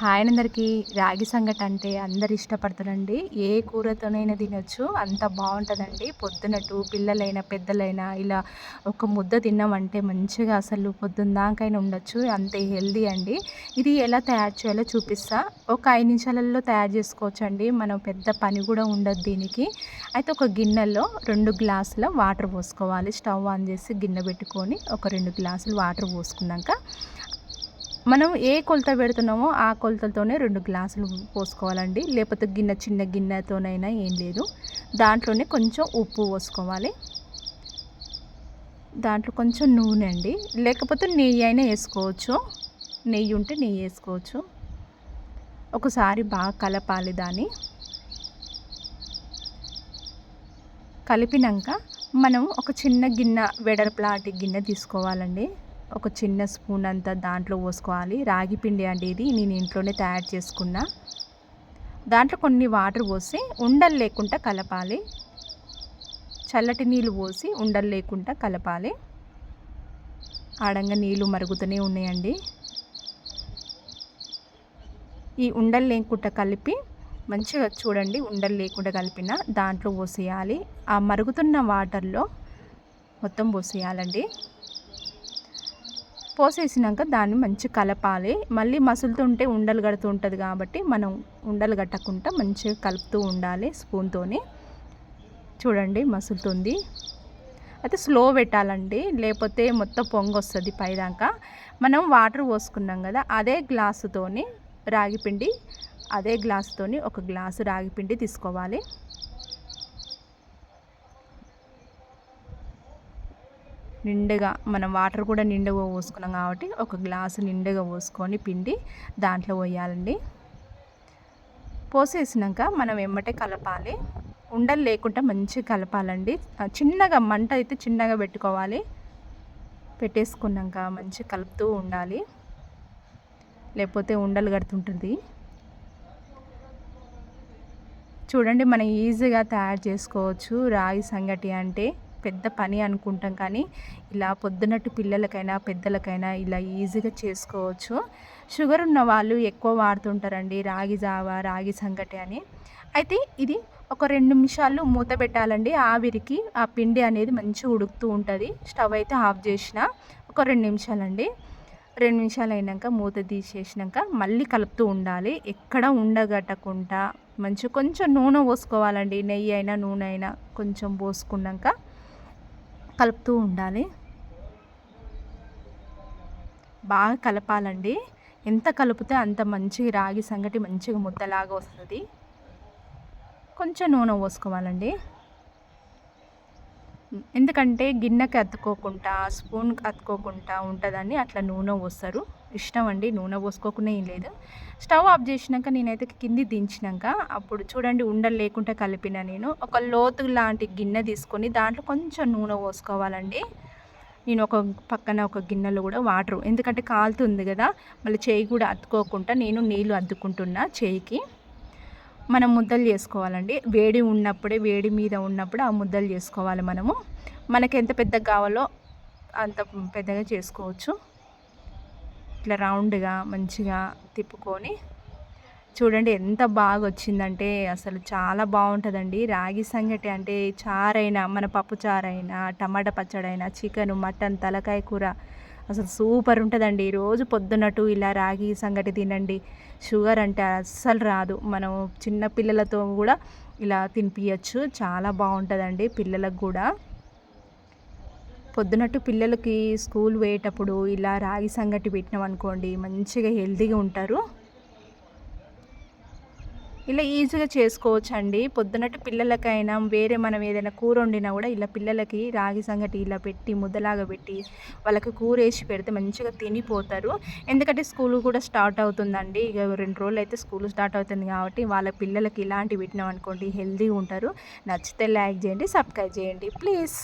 Hi అందరికీ రాగి సంగటి అంటే అందరు ఇష్టపడతారండి. ఏ కూరతోనైనా తినొచ్చు అంత బాగుంటుందండి. పొద్దునట్టు పిల్లలైనా పెద్దలైనా ఇలా ఒక ముద్ద తిన్నామంటే మంచిగా అసలు పొద్దున్న దాకైనా ఉండొచ్చు. అంతే హెల్దీ అండి. ఇది ఎలా తయారు చేయాలో చూపిస్తా. ఒక ఐదు నిమిషాలలో తయారు చేసుకోవచ్చు అండి మనం పెద్ద పని కూడా ఉండదు దీనికి. అయితే ఒక గిన్నెలో రెండు గ్లాసుల వాటర్ పోసుకోవాలి. స్టవ్ ఆన్ చేసి గిన్నె పెట్టుకొని ఒక రెండు గ్లాసులు వాటర్ పోసుకున్నాక మనం ఏ కొలత పెడుతున్నామో ఆ కొలతలతోనే రెండు గ్లాసులు పోసుకోవాలండి. లేకపోతే గిన్నె చిన్న గిన్నెతోనైనా ఏం లేదు. దాంట్లోనే కొంచెం ఉప్పు పోసుకోవాలి. దాంట్లో కొంచెం నూనె అండి. లేకపోతే నెయ్యి అయినా వేసుకోవచ్చు. నెయ్యి ఉంటే నెయ్యి వేసుకోవచ్చు. ఒకసారి బాగా కలపాలి దాన్ని. కలిపినాక మనం ఒక చిన్న గిన్నె వెడల్పులాంటి గిన్నె తీసుకోవాలండి. ఒక చిన్న స్పూన్ అంతా దాంట్లో పోసుకోవాలి. రాగి పిండి అండి ఇది నేను ఇంట్లోనే తయారు చేసుకున్నా. దాంట్లో కొన్ని వాటర్ పోసి ఉండలు లేకుండా కలపాలి. చల్లటి నీళ్ళు పోసి ఉండలు లేకుండా కలపాలి. ఆడంగా నీళ్ళు మరుగుతూనే ఉన్నాయండి. ఈ ఉండలు లేకుండా కలిపి మంచిగా చూడండి ఉండలు లేకుండా కలిపిన దాంట్లో పోసేయాలి. ఆ మరుగుతున్న వాటర్లో మొత్తం పోసేయాలండి. పోసేసినాక దాన్ని మంచి కలపాలి. మళ్ళీ మసులుతుంటే ఉండలు కడుతూ ఉంటుంది కాబట్టి మనం ఉండలు కట్టకుండా మంచిగా కలుపుతూ ఉండాలి స్పూన్తోని. చూడండి మసులుతుంది. అయితే స్లో పెట్టాలండి. లేకపోతే మొత్తం పొంగు వస్తుంది పైదాకా. మనం వాటర్ పోసుకున్నాం కదా అదే గ్లాసుతోని రాగిపిండి అదే గ్లాసుతోని ఒక గ్లాసు రాగిపిండి తీసుకోవాలి. నిండుగా మనం వాటర్ కూడా నిండుగా పోసుకున్నాం కాబట్టి ఒక గ్లాసు నిండుగా పోసుకొని పిండి దాంట్లో పోయాలండి. పోసేసినాక మనం ఎమ్మటే కలపాలి. ఉండలు లేకుండా మంచిగా కలపాలండి. చిన్నగా మంట అయితే చిన్నగా పెట్టుకోవాలి. పెట్టేసుకున్నాక మంచిగా కలుపుతూ ఉండాలి. లేకపోతే ఉండలు కడుతుంటుంది. చూడండి మనం ఈజీగా తయారు చేసుకోవచ్చు రాగి సంగటి అంటే. పెద్ద పని అనుకుంటాం కానీ ఇలా పొద్దునట్టు పిల్లలకైనా పెద్దలకైనా ఇలా ఈజీగా చేసుకోవచ్చు. షుగర్ ఉన్న వాళ్ళు ఎక్కువ వాడుతుంటారండి రాగి జావ రాగి సంగటి అని. అయితే ఇది ఒక రెండు నిమిషాలు మూత పెట్టాలండి. ఆవిరికి ఆ పిండి అనేది మంచిగా ఉడుకుతూ ఉంటుంది. స్టవ్ అయితే ఆఫ్ చేసిన ఒక రెండు నిమిషాలండి. రెండు నిమిషాలు అయినాక మూత తీసేసినాక మళ్ళీ కలుపుతూ ఉండాలి. ఎక్కడ ఉండగట్టకుండా మంచి కొంచెం నూనె పోసుకోవాలండి. నెయ్యి అయినా నూనె అయినా కొంచెం పోసుకున్నాక కలుపుతూ ఉండాలి. బాగా కలపాలండి. ఎంత కలిపితే అంత మంచిగా రాగి సంగటి మంచిగా ముద్దలాగా వస్తుంది. కొంచెం నూనె పోసుకోవాలండి. ఎందుకంటే గిన్నెకి అతుక్కోకుండా స్పూన్కి అతుక్కోకుండా ఉంటుందని అట్లా నూనె పోస్తారు. ఇష్టం అండి నూనె పోసుకోకుండా ఏం లేదు. స్టవ్ ఆఫ్ చేసినాక నేనైతే కింది దించినాక అప్పుడు చూడండి ఉండలు లేకుండా కలిపిన నేను ఒక లోతు లాంటి గిన్నె తీసుకొని దాంట్లో కొంచెం నూనె పోసుకోవాలండి. నేను ఒక పక్కన ఒక గిన్నెలో కూడా వాటర్ ఎందుకంటే కాలుతుంది కదా మళ్ళీ చేయి కూడా అతుక్కోకుండా నేను నీళ్ళు అద్దుకుంటున్నా చేయికి. మనం ముద్దలు చేసుకోవాలండి. వేడి ఉన్నప్పుడే వేడి మీద ఉన్నప్పుడు ఆ ముద్దలు చేసుకోవాలి మనము. మనకి ఎంత పెద్దగా కావాలో అంత పెద్దగా చేసుకోవచ్చు. ఇట్లా రౌండ్గా మంచిగా తిప్పుకొని. చూడండి ఎంత బాగా వచ్చిందంటే అసలు చాలా బాగుంటుందండి. రాగి సంగటి అంటే చారైనా మన పప్పు చారైనా టమాటా పచ్చడైనా చికెన్ మటన్ తలకాయ కూర అసలు సూపర్ ఉంటుందండి. రోజు పొద్దున్నట్టు ఇలా రాగి సంగటి తినండి. షుగర్ అంటే అస్సలు రాదు. మనం చిన్న పిల్లలతో కూడా ఇలా తినిపించచ్చు చాలా బాగుంటుందండి పిల్లలకు కూడా. పొద్దునట్టు పిల్లలకి స్కూల్ పోయేటప్పుడు ఇలా రాగి సంగటి పెట్టినాం అనుకోండి మంచిగా హెల్తీగా ఉంటారు. ఇలా ఈజీగా చేసుకోవచ్చు అండి పొద్దునట్టు పిల్లలకైనా వేరే మనం ఏదైనా కూర వండినా కూడా ఇలా పిల్లలకి రాగి సంగటి ఇలా పెట్టి ముద్దలాగా పెట్టి వాళ్ళకి కూర వేసి పెడితే మంచిగా తినిపోతారు. ఎందుకంటే స్కూల్ కూడా స్టార్ట్ అవుతుందండి. ఇక రెండు రోజులు అయితే స్కూల్ స్టార్ట్ అవుతుంది కాబట్టి వాళ్ళ పిల్లలకి ఇలాంటివి పెట్టినాం అనుకోండి హెల్తీగా ఉంటారు. నచ్చితే లైక్ చేయండి సబ్స్క్రైబ్ చేయండి. ప్లీజ్.